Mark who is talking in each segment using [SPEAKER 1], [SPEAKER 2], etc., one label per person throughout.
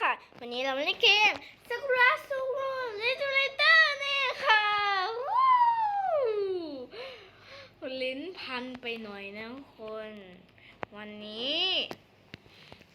[SPEAKER 1] ค่ะ วันนี้เรามาเล่นเกมซากุระซูโร่เลจูเลเตอร์เนี่ยค่ะว้ลิ้นพันไปหน่อยนะคน วันนี้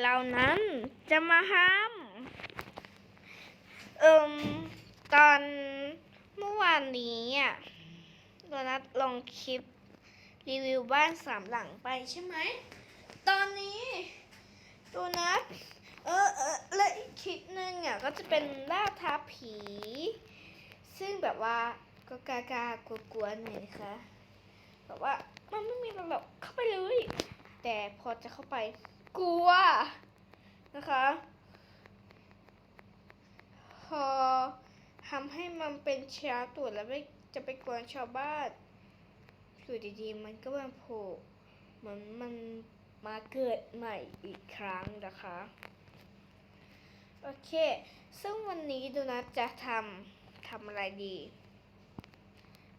[SPEAKER 1] เรานั้นจะมาทำเอิมตอนเมื่อวานนี้อะโดนัทลงคลิปรีวิวบ้านสามหลังไปใช่ไหม ตอนนี้โดนัท เออเออและอีกคลิปหนึงอะก็จะเป็นล่าท้าผี ซึ่งแบบว่าก็กากากลัวกลัวๆหน่อยนะคะแบบว่ามันไม่มีอะไรหรอกเข้าไปเลย แต่พอจะเข้าไป กลัวนะคะพอทำให้มันเป็นเช้าตรวแล้วไม่จะไปกวนชาวบ้านอยู่ดีๆ มันก็มาโผล่เหมือนมันมาเกิดใหม่อีกครั้งนะคะ โอเค ซึ่งวันนี้โดูนัทจะทำทำอะไรดี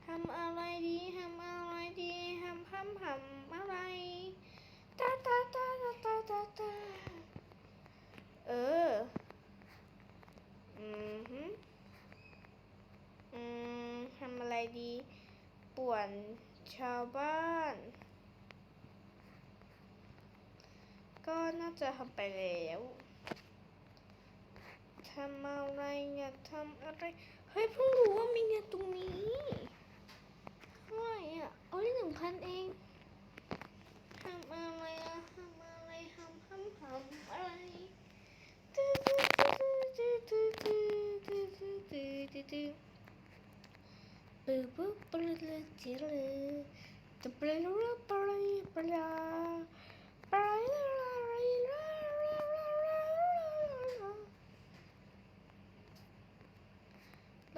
[SPEAKER 1] ทำอะไรดีทำอะไรดีทำทำทำอะไรตาตาตาตาตาตาตาเออ อืมฮึอืมทำอะไรดีป่วนชาวบ้าน ก็น่าจะทำไปแล้ว ทำอะไร อยากทำอะไร เฮ้ยเพิ่งรู้ว่ามีเงินตรงนี้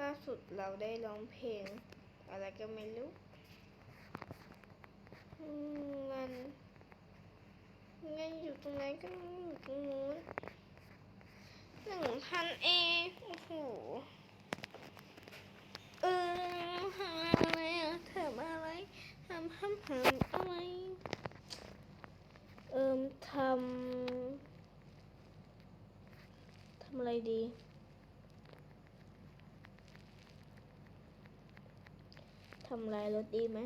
[SPEAKER 1] ล่าสุดเราได้ร้องเพลง อะไรก็ไม่รู้มเงินเงินอยู่ตรงไหนก็อยู่ตรงนู้นหนึ่งพันเองโอ้โหเออทำอะไรอะทำอะไรทำทำทำอะไรเอิมทำทำอะไรดีำลายรถดีไหม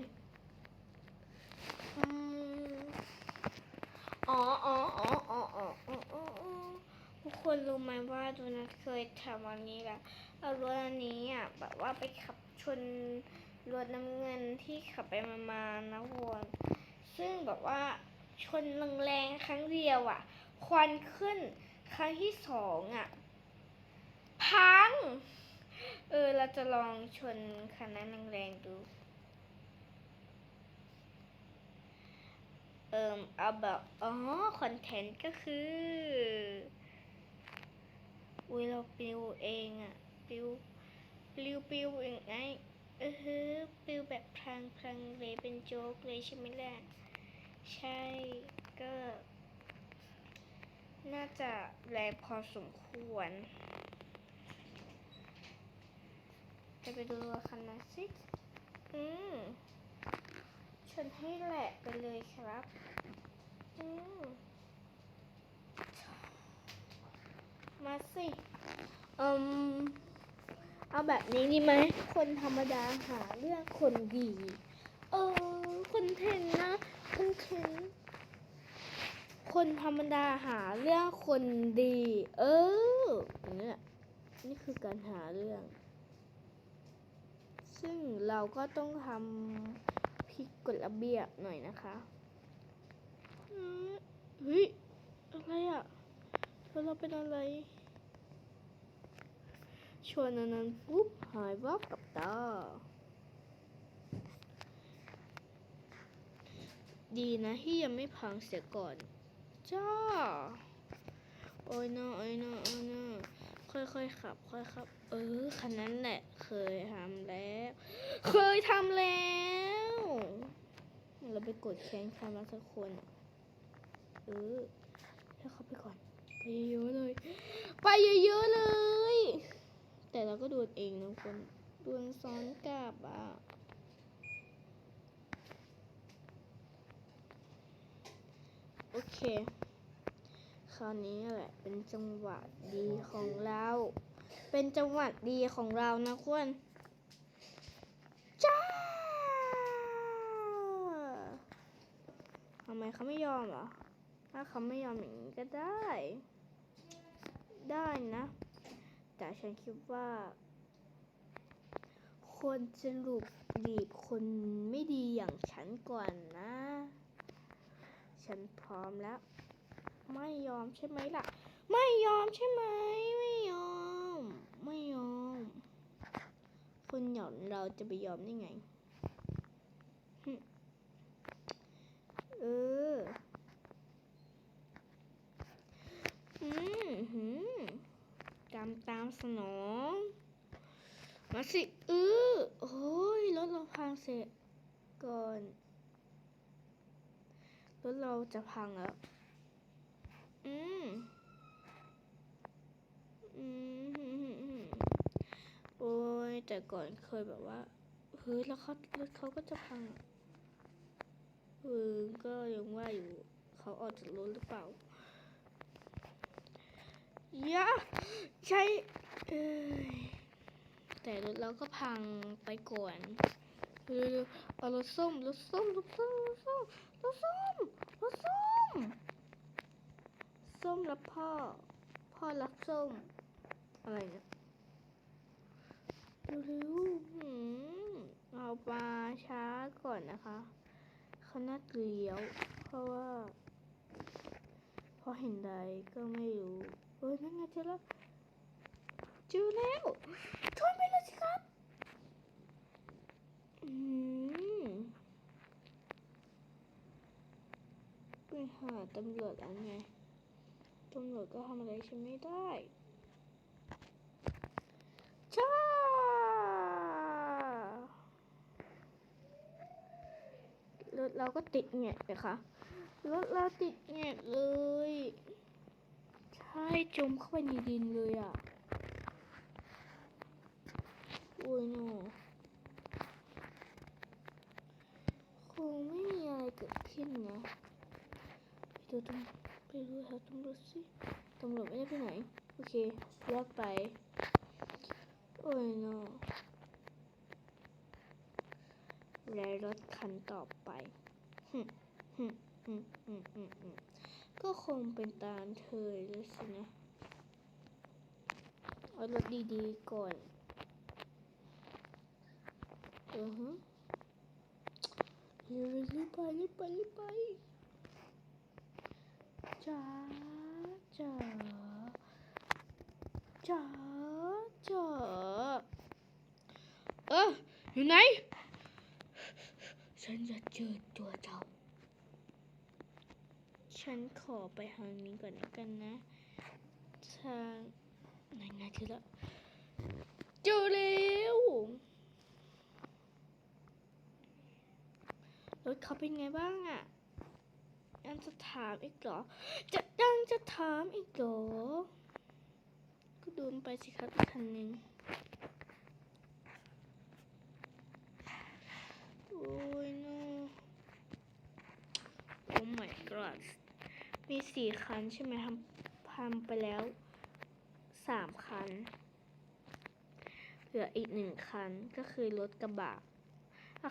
[SPEAKER 1] อ๋ออ๋ออ๋ออ๋ออ๋ออ๋ออ๋อทุกคนรู้ไหมว่าโดนัทเคยทำวันนี้แหละเอารถอันนี้อะแบบว่าไปขับชนรถน้ำเงินที่ขับไปมาๆนะวนซึ่งแบบว่าชนแรงๆครั้งเดียวอะ ควันขึ้นครั้งที่สองอะ พัง เออ เราจะลองชนคันนั้นแรงๆดู เอิมเอาแบบอ๋อคอนเทนต์ก็คืออุ้ยเราปิวเองอะปิวปิวปิวเองไงเออฮึปิวแบบพลังพลังเลยเป็นโจ๊กเลยใช่ไหมล่ะใช่ก็ น่าจะแรงพอสมควร จะไปดูคันนั้นสิอืม ชนให้แหลกไปเลยครับอืมมาสิอืมเอาแบบนี้ดีไหม คนธรรมดาหาเรื่องคนดี เออ คนเทนนะคนเทนคนธรรมดาหาเรื่องคนดี เออนี่ยนี่คือการหาเรื่อง ซึ่งเราก็ต้องทำ ผิดกฎระเบียบหน่อยนะคะอืมเฮ้ยอะไรอะแล้วเราเป็นอะไร ชวนอันนั้นปุ๊บหายวับกับตา ดีนะที่ยังไม่พังเสียก่อน จ้า โอ้ยน่าโอ้ยน่าโอ้ยน่า ค่อยๆขับ ค่อยขับ เออคันนั้นแหละ เคยทำแล้ว เคยทำแล้ว เราไปกดแค้นใครมาสักคน เออให้เขาไปก่อน ไปเยอะเลย ไปเยอะๆเลย แต่เราก็ดนเองนะคนโดนซ้อนกลับอะโอเค คราวนี้แหละเป็นจังหวะดีของเรา เป็นจังหวะดีของเรานะคุณจ้าทำไมเขาไม่ยอมเหรอ ถ้าเขาไม่ยอมอย่างนี้ก็ได้ ได้นะ แต่ฉันคิดว่าควรจะหลุบหลีกคนไม่ดีอย่างฉันก่อนนะ ฉันพร้อมแล้ว ไม่ยอมใช่ไหมล่ะ ไม่ยอมใช่ไหม ไม่ยอม ไม่ยอม คนหย่อนเราจะไปยอมได้ไง เออ อืมหืมกรรมตามสนอง มาสิเออโอ้ยรถเราพังเสร็จก่อนรถเราจะพังแล้ว อืมอืมโอ้ยแต่ก่อนเคยแบบว่าเฮ้ยแล้วเขารถเขาก็จะพังอะเออก็ยังว่าอยู่เขาออกจากรถหรือเปล่ายะใช่แต่รถเราก็พังไปก่อนเร็วๆเอารถส้มรถส้มรถส้มรถส้มรถส้มรถส้ม ส้มรับพ่อ พ่อรับส้ม อะไรเนี่ยเร็วๆหืมเอาปลาช้าก่อนนะคะเขาน่าเกลียว เพราะว่าพราะเห็นใดก็ไม่รู้เฮ้ยนั่นไงเจอแล้วเจอแล้วชนไปเลยสิครับ อืมไปหาตำรวจแล้วไง ตำรวจก็ทำอะไรฉันไม่ได้จ้ารถเราก็ติดแงะเลยค่ะ รถเราติดแงะเลย ใช่จมเข้าไปในดินเลยอะ โอ้ยโนคงไม่มีอะไรเกิดขึ้นนะไปดูตำ ไปดูแถวตำรวจสิตำรวจไม่ได้ไปไหน โอเคลือกไป โอ้ยโนและรถคันต่อไปหึหึหึหึหึก็คงเป็นตามเธอเลยสินะ เอารถดีๆก่อน อือฮึเร็วๆรีบไปรีบไปรีบไป จ๋าจ๋าจ๋าจ๋าเอออยู่ไหน ฉันจะเจอตัวเจ้า ฉันขอไปทางนี้ก่อนแล้วกันนะทางไหนไงทีละเจอแล้วรถเขาเป็นไงบ้างอะ ยังจะถามอีกเหรอ จะยังจะถามอีกเหรอ ก็ดูมไปสิครับคันหนึ่งโอ้ยโนโอ้ my god มีสี่คันใช่ไหมทำทำไปแล้วสามคัน เหลืออีกหนึ่งคันก็คือรถกระบะ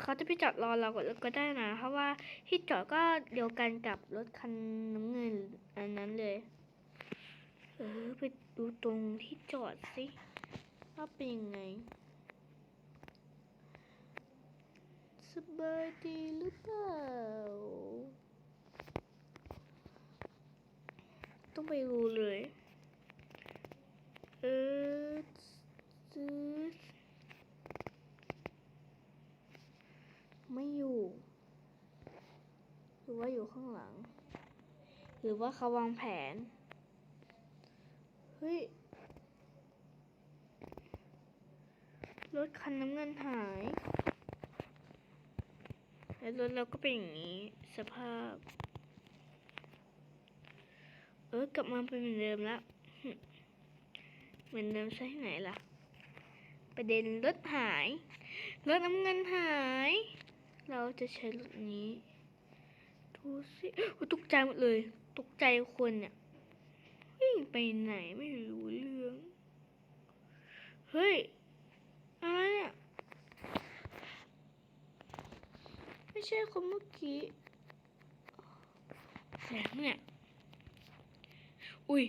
[SPEAKER 1] เขาจะไปจอดรอเราก่อนก็ได้นะ เพราะว่าที่จอดก็เดียวกันกับรถคันน้ำเงินอันนั้นเลย เออไปดูตรงที่จอดสิว่าเป็นยังไงสบายดีหรือเปล่า ต้องไปดูเลย เออซื้อ ไม่อยู่ หรือว่าอยู่ข้างหลัง หรือว่าเขาวางแผน เฮ้ย รถคันน้ำเงินหาย แล้วรถเราก็เป็นอย่างนี้ สภาพ เออกลับมาเป็นเหมือนเดิมแล้วเหมือนเดิมใช่ไหนล่ะ ประเด็นรถหาย รถน้ำเงินหาย เราจะใช้รถนี้ดูสิตกใจหมดเลยตกใจคนเนี่ยวิ่งไปไหนไม่รู้เรื่อง เฮ้ย อะไรเนี่ยไม่ใช่คนเมื่อกี้แสงเนี่ย อุ้ย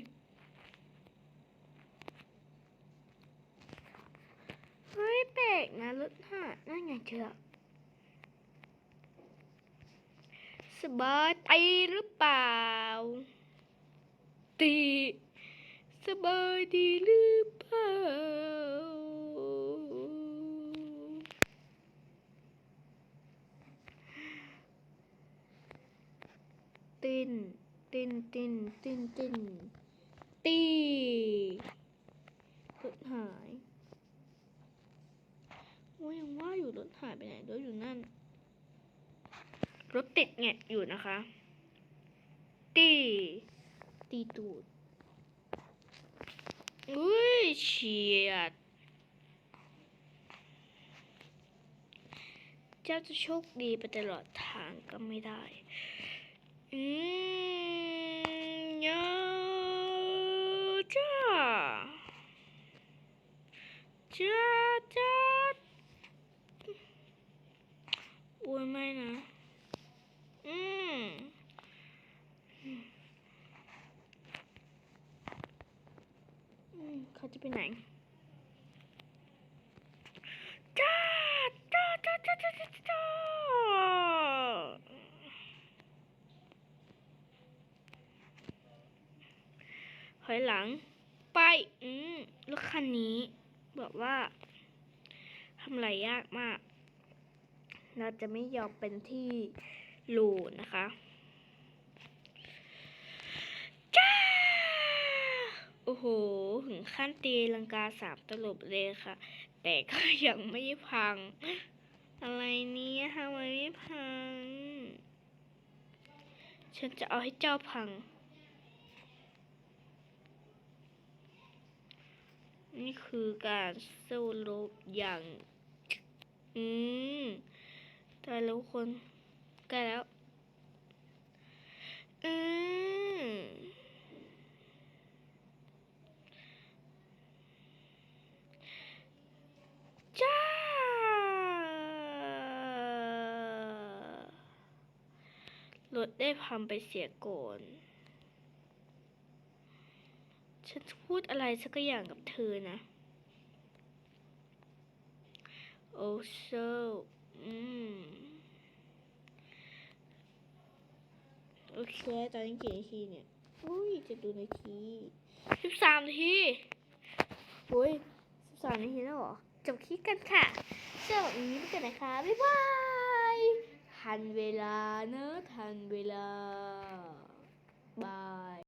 [SPEAKER 1] เฮ้ยแปลกนะรถหานั่นไงเจอ สบายตีหรือเปล่าตีสบายดีหรือเปล่า ตินตินตินตินตินตีรถหายโอ้ยยังว่าอยู่รถหายไปไหนรถอยู่นั่น รถติดแงะอยู่ นะคะ ตี ตีตูดอุ้ยเฉียด เจ้าจะโชคดีไปตลอดทางก็ไม่ได้ อืมยาจ้าจ้าจ้าโอ้ยไม่นะ อืมอืมเขาจะไปไหนจ้าจ้าจ้าจ้าจ้าจ้าจ้าถอยหลัง ไปอืมรถคันนี้บอกว่าทำอะไรยากมาก เราจะไม่ยอมเป็นที่ หลูนะคะจ้าโอ้โห ถึงขั้นตีลังกาสามตลบเลยค่ะ แต่ก็ยังไม่พัง อะไรนี้ทำไมไม่พัง ฉันจะเอาให้เจ้าพัง นี่คือการสู้รบอย่าง อืมตายแล้วคน ใกล้แล้ว อืมจ้า รถได้พังไปเสียก่อนฉันพูดอะไรสักอย่างกับเธอนะ โอ้โซอืม โอเค ตอนนี้กี่นาทีเนี่ย อุ้ยจะดูนาทีสิบสามนาทีอุ้ยสิบสามนาทีแล้วเหรอ จบคลิปกันค่ะเจอแบบนี้ไปกันนะคะ บ๊ายบาย ทันเวลาเนอะทันเวลาบาย